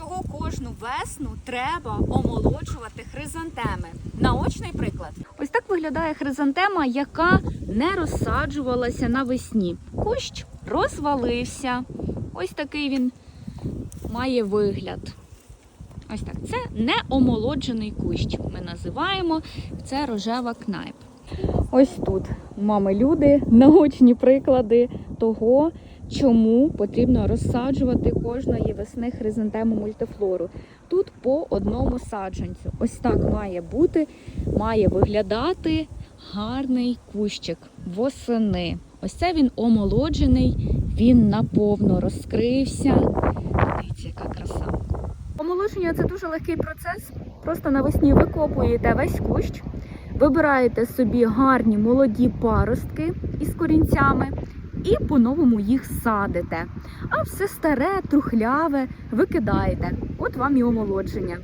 чого кожну весну треба омолоджувати хризантеми. Наочний приклад. Ось так виглядає хризантема, яка не розсаджувалася навесні. Кущ розвалився. Ось такий він має вигляд. Ось так. Це не омолоджений кущ. Ми називаємо це рожева кнайп. Ось тут мами люди наочні приклади того, чому потрібно розсаджувати кожної весни хризантему мультифлору. Тут по одному саджанцю. Ось так має бути, має виглядати гарний кущик восени. Ось це він омолоджений, він наповно розкрився. Дивіться, яка краса. Омолодження це дуже легкий процес. Просто навесні викопуєте весь кущ, вибираєте собі гарні молоді паростки із корінцями і по-новому їх садите. А все старе, трухляве викидаєте. От вам і омолодження.